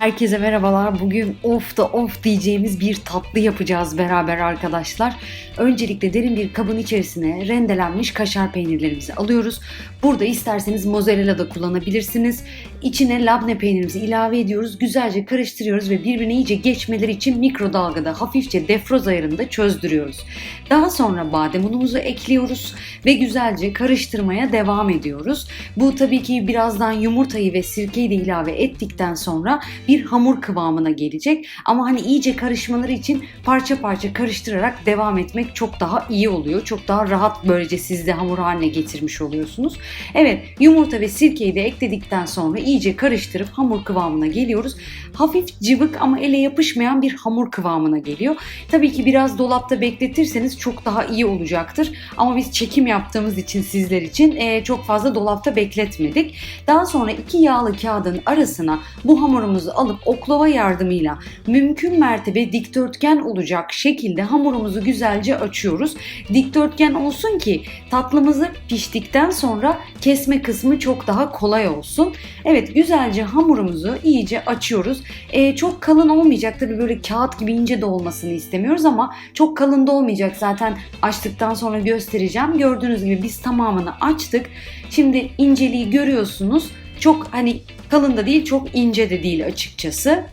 Herkese merhabalar. Bugün of da of diyeceğimiz bir tatlı yapacağız beraber arkadaşlar. Öncelikle derin bir kabın içerisine rendelenmiş kaşar peynirlerimizi alıyoruz. Burada isterseniz mozzarella da kullanabilirsiniz. İçine labne peynirimizi ilave ediyoruz. Güzelce karıştırıyoruz ve birbirine iyice geçmeleri için mikrodalgada hafifçe defroz ayarında çözdürüyoruz. Daha sonra badem unumuzu ekliyoruz ve güzelce karıştırmaya devam ediyoruz. Bu tabii ki birazdan yumurtayı ve sirkeyi de ilave ettikten sonra bir hamur kıvamına gelecek. Ama hani iyice karışmaları için parça parça karıştırarak devam etmek çok daha iyi oluyor. Çok daha rahat böylece siz de hamur haline getirmiş oluyorsunuz. Evet yumurta ve sirkeyi de ekledikten sonra iyice karıştırıp hamur kıvamına geliyoruz. Hafif cıvık ama ele yapışmayan bir hamur kıvamına geliyor. Tabii ki biraz dolapta bekletirseniz çok daha iyi olacaktır. Ama biz çekim yaptığımız için sizler için eee, çok fazla dolapta bekletmedik. Daha sonra iki yağlı kağıdın arasına bu hamurumuzu alıp oklava yardımıyla mümkün mertebe dikdörtgen olacak şekilde hamurumuzu güzelce açıyoruz. Dikdörtgen olsun ki tatlımızı piştikten sonra kesme kısmı çok daha kolay olsun. Evet güzelce hamurumuzu iyice açıyoruz. Ee, çok kalın olmayacak tabii böyle kağıt gibi ince de olmasını istemiyoruz ama çok kalın da olmayacak zaten açtıktan sonra göstereceğim. Gördüğünüz gibi biz tamamını açtık. Şimdi inceliği görüyorsunuz. Çok hani kalın da değil çok ince de değil açıkçası.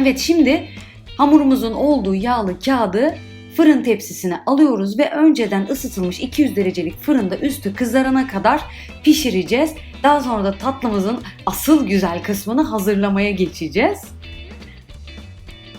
Evet şimdi hamurumuzun olduğu yağlı kağıdı fırın tepsisine alıyoruz ve önceden ısıtılmış 200 derecelik fırında üstü kızarana kadar pişireceğiz. Daha sonra da tatlımızın asıl güzel kısmını hazırlamaya geçeceğiz.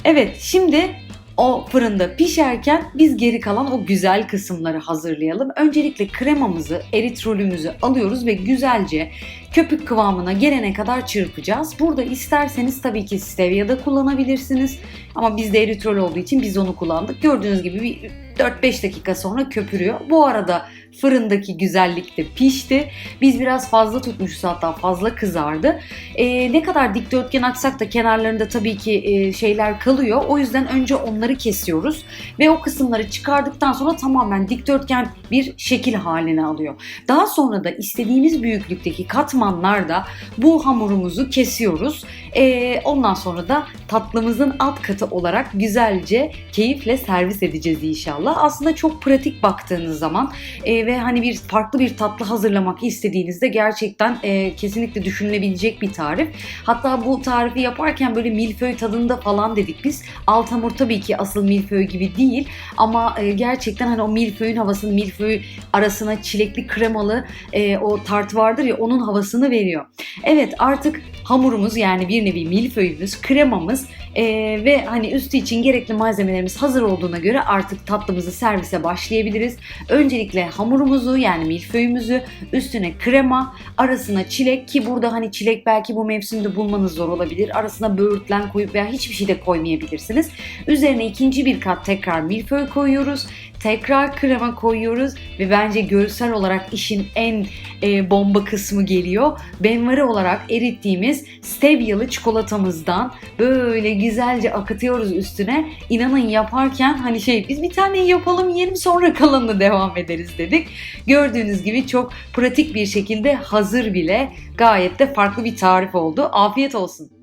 Evet şimdi o fırında pişerken biz geri kalan o güzel kısımları hazırlayalım. Öncelikle kremamızı, eritrolümüzü alıyoruz ve güzelce köpük kıvamına gelene kadar çırpacağız. Burada isterseniz tabii ki stevia da kullanabilirsiniz. Ama bizde eritrol olduğu için biz onu kullandık. Gördüğünüz gibi bir 4-5 dakika sonra köpürüyor. Bu arada fırındaki güzellik de pişti. Biz biraz fazla tutmuşuz hatta fazla kızardı. Ee, ne kadar dikdörtgen açsak da kenarlarında tabii ki e, şeyler kalıyor. O yüzden önce onları kesiyoruz ve o kısımları çıkardıktan sonra tamamen dikdörtgen bir şekil haline alıyor. Daha sonra da istediğimiz büyüklükteki katmanlarda bu hamurumuzu kesiyoruz. Ee, ondan sonra da tatlımızın alt katı olarak güzelce keyifle servis edeceğiz inşallah. Aslında çok pratik baktığınız zaman e, ve hani bir farklı bir tatlı hazırlamak istediğinizde gerçekten e, kesinlikle düşünülebilecek bir tarif. Hatta bu tarifi yaparken böyle milföy tadında falan dedik biz. Alt hamur tabii ki asıl milföy gibi değil ama e, gerçekten hani o milföyün havasını milföy arasına çilekli kremalı e, o tart vardır ya onun havasını veriyor. Evet artık hamurumuz yani bir nevi milföyümüz, kremamız e, ve hani üstü için gerekli malzemelerimiz hazır olduğuna göre artık tatlımızı servise başlayabiliriz. Öncelikle hamurumuzu yani milföyümüzü üstüne krema, arasına çilek ki burada hani çilek belki bu mevsimde bulmanız zor olabilir. Arasına böğürtlen koyup veya hiçbir şey de koymayabilirsiniz. Üzerine ikinci bir kat tekrar milföy koyuyoruz. Tekrar krema koyuyoruz ve bence görsel olarak işin en e, bomba kısmı geliyor. Benvari olarak erittiğimiz stevyalı çikolatamızdan böyle güzelce akıtıyoruz üstüne. İnanın yaparken hani şey biz bir tane yapalım yiyelim sonra kalanını devam ederiz dedik. Gördüğünüz gibi çok pratik bir şekilde hazır bile gayet de farklı bir tarif oldu. Afiyet olsun.